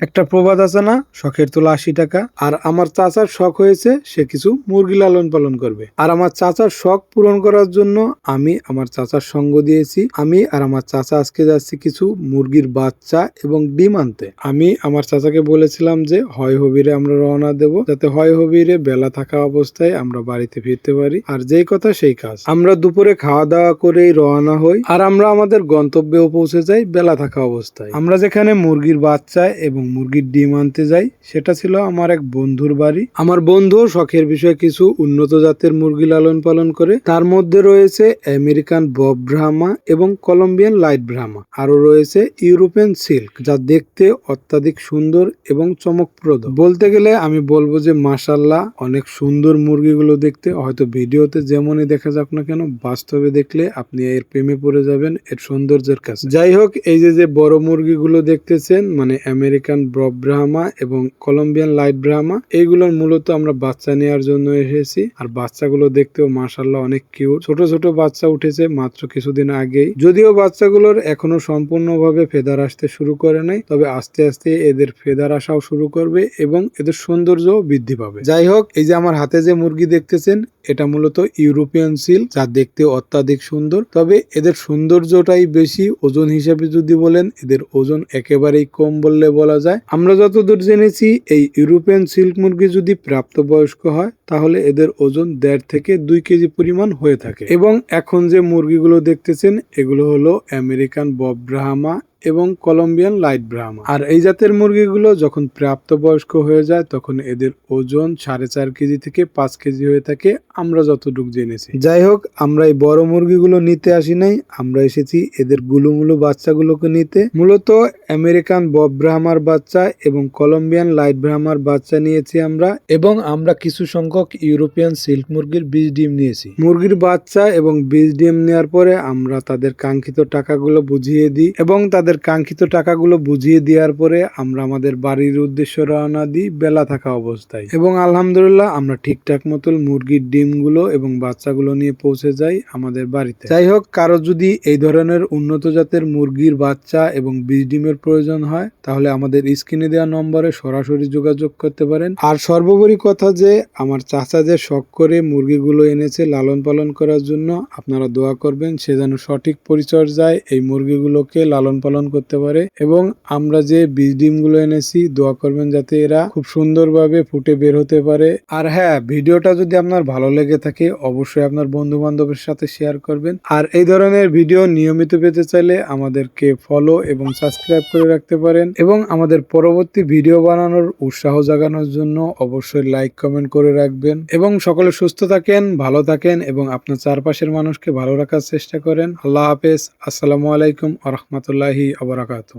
একটা প্রবাদ আছে না, শখের তোলা আশি টাকা। আর আমার চাচার শখ হয়েছে সে কিছু মুরগি লালন পালন করবে। আর আমার চাচার শখ পূরণ করার জন্য আমি আমার চাচার সঙ্গ দিয়েছি। আমি আর আমার চাচা আজকে যাচ্ছি কিছু মুরগির বাচ্চা এবং ডিম আনতে। আমি আমার চাচাকে বলেছিলাম যে, হয় হবিরে আমরা রওনা দেব। যাতে হয় হবিরে বেলা থাকা অবস্থায় আমরা বাড়িতে ফিরতে পারি। আর যেই কথা সেই কাজ। আমরা দুপুরে খাওয়া দাওয়া করেই রওনা হই। আর আমরা আমাদের গন্তব্যেও পৌঁছে যাই বেলা থাকা অবস্থায়। আমরা যেখানে মুরগির বাচ্চা এবং মুরগির ডিম আনতে যাই, সেটা ছিল আমার এক বন্ধুর বাড়ি। আমার বন্ধু শখের বিষয়ে কিছু উন্নত জাতের মুরগি লালন পালন করে। তার মধ্যে রয়েছে আমেরিকান বব ব্রাহ্মা এবং কলম্বিয়ান লাইট ব্রাহ্মা। আরও রয়েছে ইউরোপিয়ান সিল্ক, যা দেখতে অত্যাধিক সুন্দর এবং চমকপ্রদ। বলতে গেলে আমি বলব যে মাসাল্লাহ অনেক সুন্দর মুরগিগুলো দেখতে। হয়তো ভিডিওতে যেমনই দেখা যাক না কেন, বাস্তবে দেখলে আপনি এর প্রেমে পড়ে যাবেন এর সৌন্দর্যের কাছে। যাই হোক, এই যে যে বড় মুরগিগুলো দেখতেছেন মানে আমেরিকান ব্রব ব্রাহ্মা এবং কলম্বিয়ান লাইট ব্রাহ্মা। এইগুলোর মূলত আমরা বাচ্চা নেওয়ার জন্য এসেছি। আর বাচ্চাগুলো দেখতেও মাসাল্লাহ অনেক কিউট। ছোট ছোট বাচ্চা উঠেছে মাত্র কিছুদিন আগেই। যদিও বাচ্চাগুলোর এখনও সম্পূর্ণভাবে ফেদার আসতে শুরু করে নাই, তবে আস্তে আস্তে এদের ফেদার আসাও শুরু করবে এবং এদের সৌন্দর্যও বৃদ্ধি পাবে। যাই হোক, এই যে আমার হাতে যে মুরগি দেখতেছেন এটা মূলত ইউরোপিয়ান সিল যা দেখতে অত্যাধিক সুন্দর। তবে এদের সৌন্দর্যটাই বেশি, ওজন হিসেবে যদি বলেন, এদের ওজন একেবারেই কম বললে বলা যায়। আমরা যতদূর জেনেছি, এই ইউরোপিয়ান সিল্ক মুরগি যদি প্রাপ্তবয়স্ক হয়, তাহলে এদের ওজন দেড় থেকে দুই কেজি পরিমাণ হয়ে থাকে। এবং এখন যে মুরগিগুলো দেখতেছেন, এগুলো হলো আমেরিকান বব ব্রাহামা এবং কলম্বিয়ান লাইট ব্রাহ্মা। আর এই জাতের মুরগিগুলো যখন প্রাপ্তবয়স্ক হয়ে যায়, তখন এদের ওজন সাড়ে চার কেজি থেকে পাঁচ কেজি হয়ে থাকে। আমরা যতটুকু জেনেছি। যাই হোক, আমরা এই বড় মুরগিগুলো নিতে আসি নাই। আমরা এসেছি এদের গুলুমুলু বাচ্চাগুলোকে নিতে। মূলত আমেরিকান বব ব্রাহ্মার বাচ্চা এবং কলম্বিয়ান লাইট ব্রাহ্মার বাচ্চা নিয়েছি আমরা। এবং আমরা কিছু সংখ্যক ইউরোপিয়ান সিল্ক মুরগির বীজ ডিম নিয়েছি। মুরগির বাচ্চা এবং বীজ ডিম নেওয়ার পরে আমরা তাদের কাঙ্ক্ষিত টাকাগুলো বুঝিয়ে দিই এবং তাদের কাঙ্ক্ষিত টাকাগুলো বুঝিয়ে দেওয়ার পরে আমরা আমাদের বাড়ির উদ্দেশ্যে রওনা দিই বেলা থাকা অবস্থায়। এবং আলহামদুলিল্লাহ আমরা ঠিকঠাক মতো মুরগির ডিমগুলো এবং বাচ্চাগুলো নিয়ে পৌঁছে যাই আমাদের বাড়িতে। যাই হোক, কারও যদি এই ধরনের উন্নত জাতের মুরগির বাচ্চা এবং বীজ ডিমের প্রয়োজন হয়, তাহলে আমাদের স্ক্রিনে দেওয়া নম্বরে সরাসরি যোগাযোগ করতে পারেন। আর সর্বোপরি কথা যে, আমার চাচা যে শখ করে মুরগিগুলো এনেছে লালন পালন করার জন্য, আপনারা দোয়া করবেন, সে যেন সঠিক পরিচর্যায় এই মুরগিগুলোকে লালন পালন করতে পারে এবং আমরা যে বীজ ডিমগুলো এনেছি, দোয়া করবেন যাতে এরা খুব সুন্দরভাবে ফুটে বের হতে পারে। আর হ্যাঁ ভিডিওটা যদি আপনার ভালো লেগে থাকে, অবশ্যই আপনার বন্ধু বান্ধবের সাথে শেয়ার করবেন। আর এই ধরনের ভিডিও নিয়মিত পেতে চাইলে আমাদেরকে ফলো এবং সাবস্ক্রাইব করে রাখতে পারেন এবং আমাদের পরবর্তী ভিডিও বানানোর উৎসাহ জাগানোর জন্য অবশ্যই লাইক কমেন্ট করে রাখবেন। এবং সকলে সুস্থ থাকেন, ভালো থাকেন এবং আপনার চারপাশের মানুষকে ভালো রাখার চেষ্টা করেন। আল্লাহ হাফেজ। আসসালামু আলাইকুম আ রহমতুল্লাহি আবরাকাতু